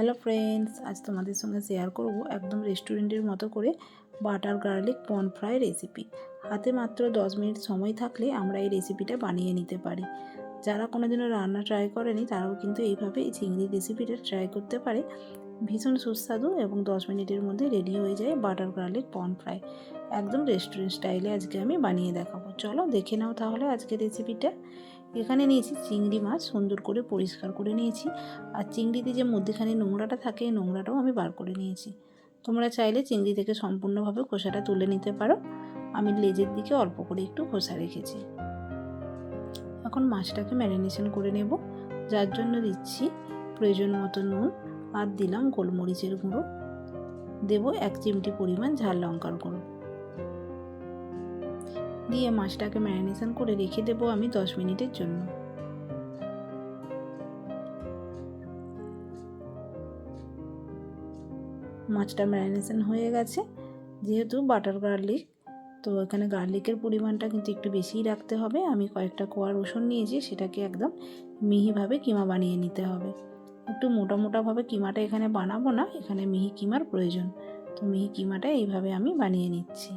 Hello friends আজ তোমাদের সঙ্গে শেয়ার করব একদম রেস্টুরেন্টের মতো করে butter garlic prawn fry recipe হাতে মাত্র দশ মিনিট সময় থাকলে আমরা এই রেসিপিটা বানিয়ে নিতে পারি। যারা কোনো দিনও রান্না ট্রাই করেনি, তারাও কিন্তু এইভাবে এই চিংড়ি রেসিপিটা ট্রাই করতে পারে। ভীষণ সুস্বাদু এবং দশ মিনিটের মধ্যে রেডি হয়ে যায় বাটার গার্লিক পন ফ্রাই। একদম রেস্টুরেন্ট স্টাইলে আজকে আমি বানিয়ে দেখাবো। চলো দেখে নাও তাহলে আজকে রেসিপিটা এখানে নিয়েছি চিংড়ি মাছ, সুন্দর করে পরিষ্কার করে নিয়েছি। আর চিংড়িতে যে মধ্যেখানে নোংরাটা থাকে, এই নোংরাটাও আমি বার করে নিয়েছি। তোমরা চাইলে চিংড়ি থেকে সম্পূর্ণভাবে খোসাটা তুলে নিতে পারো। আমি লেজের দিকে অল্প করে একটু খোসা রেখেছি। এখন মাছটাকে ম্যারিনেশন করে নেব। যার জন্য দিচ্ছি প্রয়োজন মতো নুন আর দিলাম গোলমরিচের গুঁড়ো। দেব এক চিমটি পরিমাণ ঝাল লঙ্কার গুঁড়ো। দিয়ে মাছটাকে ম্যারিনেশন করে রেখে দেবো আমি দশ মিনিটের জন্য। মাছটা ম্যারিনেশন হয়ে গেছে। যেহেতু বাটার গার্লিক, তো এখানে গার্লিকের পরিমাণটা কিন্তু একটু বেশিই রাখতে হবে। আমি কয়েকটা কোয়া রসুন নিয়েছি, সেটাকে একদম মিহিভাবে কিমা বানিয়ে নিতে হবে। একটু মোটা মোটাভাবে কিমাটা এখানে বানাবো না, এখানে মিহি কিমার প্রয়োজন। তো মিহি কিমাটা এইভাবে আমি বানিয়ে নিচ্ছি।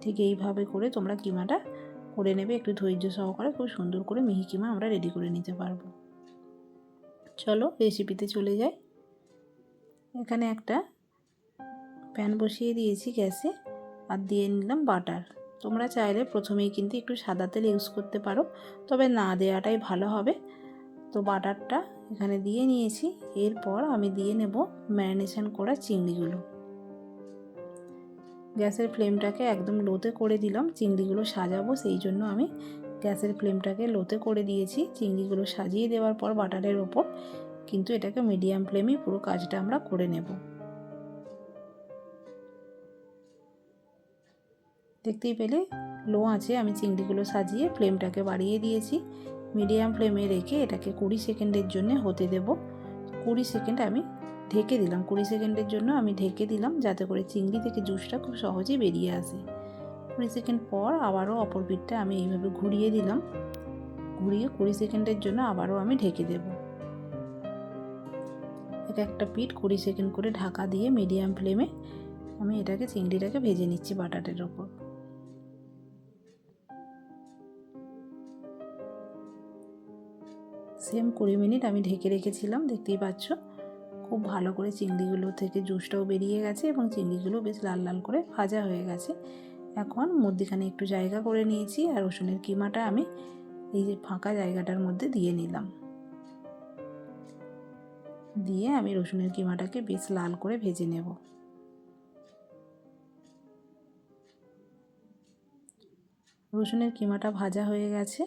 ঠিক এইভাবে করে তোমরা কিমাটা করে নেবে, একটু ধৈর্য সহকারে খুব সুন্দর করে মিহি কিমা আমরা রেডি করে নিতে পারব। চলো রেসিপিতে চলে যাই। এখানে একটা প্যান বসিয়ে দিয়েছি গ্যাসে, আর দিয়ে নিলাম বাটার। তোমরা চাইলে প্রথমেই কিন্তু একটু সাদা তেল ইউজ করতে পারো, তবে না দেওয়াটাই ভালো হবে। তো বাটারটা এখানে দিয়ে নিয়েছি, এরপর আমি দিয়ে নেব ম্যারিনেশন করা চিংড়িগুলো। গ্যাসের ফ্লেমটাকে একদম লোতে করে দিলাম, চিংড়িগুলো সাজাবো, সেই জন্য আমি গ্যাসের ফ্লেমটাকে লোতে করে দিয়েছি। চিংড়িগুলো সাজিয়ে দেওয়ার পর বাটারের ওপর কিন্তু এটাকে মিডিয়াম ফ্লেমেই পুরো কাজটা আমরা করে নেব। দেখতেই পেলে লো আছে আমি চিংড়িগুলো সাজিয়ে ফ্লেমটাকে বাড়িয়ে দিয়েছি। মিডিয়াম ফ্লেমে রেখে এটাকে কুড়ি সেকেন্ডের জন্য হতে দেব। কুড়ি সেকেন্ড আমি ঢেকে দিলাম। কুড়ি সেকেন্ডের জন্য আমি ঢেকে দিলাম যাতে করে চিংড়ি থেকে জুসটা খুব সহজেই বেরিয়ে আসে। কুড়ি সেকেন্ড পর আবারও অপর পিঠটা আমি এইভাবে ঘুরিয়ে দিলাম। ঘুরিয়ে কুড়ি সেকেন্ডের জন্য আবারও আমি ঢেকে দেব। এক একটা পিঠ কুড়ি সেকেন্ড করে ঢাকা দিয়ে মিডিয়াম ফ্লেমে আমি এটাকে চিংড়িটাকে ভেজে নিচ্ছি বাটাটের ওপর। সেম কুড়ি মিনিট আমি ঢেকে রেখেছিলাম, দেখতেই পাচ্ছ। খুব ভালো করে চিংড়িগুলো থেকে জুসটাও বেরিয়ে গেছে এবং চিংড়িগুলো বেশ লাল লাল করে ভাজা হয়ে গেছে। এখন মধ্যিখানে একটু জায়গা করে নিয়েছি আর রসুনের কিমাটা আমি এই যে ফাঁকা জায়গাটার মধ্যে দিয়ে নিলাম। দিয়ে আমি রসুনের কিমাটাকে বেশ লাল করে ভেজে নেব। রসুনের কিমাটা ভাজা হয়ে গেছে।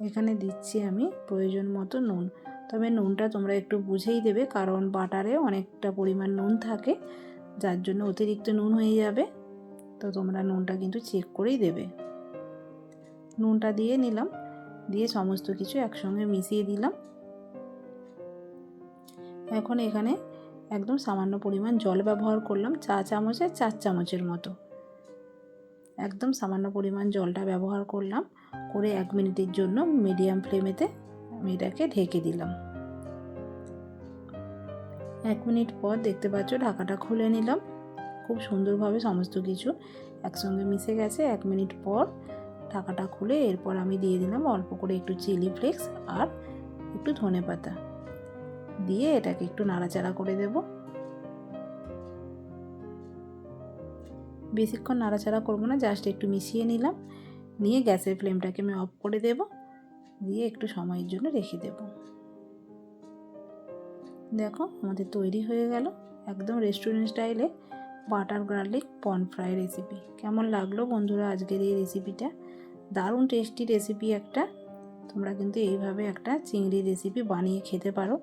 এখানে দিচ্ছি আমি প্রয়োজন মতো নুন। তবে নুনটা তোমরা একটু বুঝেই দেবে, কারণ বাটারে অনেকটা পরিমাণ নুন থাকে, যার জন্য অতিরিক্ত নুন হয়ে যাবে। তো তোমরা নুনটা কিন্তু চেক করেই দেবে। নুনটা দিয়ে নিলাম, দিয়ে সমস্ত কিছু একসঙ্গে মিশিয়ে দিলাম। এখন এখানে একদম সামান্য পরিমাণ জল ব্যবহার করলাম, চা চামচের চার চামচের মতো। একদম সামান্য পরিমাণ জলটা ব্যবহার করলাম। করে এক মিনিটের জন্য মিডিয়াম ফ্লেমেতে আমি এটাকে ঢেকে দিলাম। এক মিনিট পর দেখতে পাচ্ছ ঢাকাটা খুলে নিলাম। খুব সুন্দরভাবে সমস্ত কিছু একসঙ্গে মিশে গেছে। এক মিনিট পর ঢাকাটা খুলে এরপর আমি দিয়ে দিলাম অল্প করে একটু চিলি ফ্লেক্স আর একটু ধনে পাতা। দিয়ে এটাকে একটু নাড়াচাড়া করে দেব। বেশিক্ষণ নাড়াচাড়া করব না, জাস্ট একটু মিশিয়ে নিলাম। নিয়ে গ্যাসের ফ্লেমটাকে আমি অফ করে দেব, দিয়ে একটু সময়ের জন্য রেখে দেব। দেখো, আমাদের তৈরি হয়ে গেল একদম রেস্টুরেন্ট স্টাইলে butter garlic prawn fry recipe কেমন লাগল বন্ধুরা আজকের এই রেসিপিটা দারুণ টেস্টি রেসিপি একটা। তোমরা কিন্তু এইভাবে একটা চিংড়ি রেসিপি বানিয়ে খেতে পারো।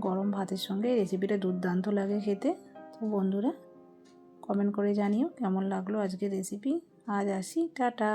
গরম ভাতের সঙ্গে এই রেসিপিটা দুর্দান্ত লাগে খেতে। তো বন্ধুরা কমেন্ট করে জানিও কেমন লাগল আজকের রেসিপি আজ আসি টাটা।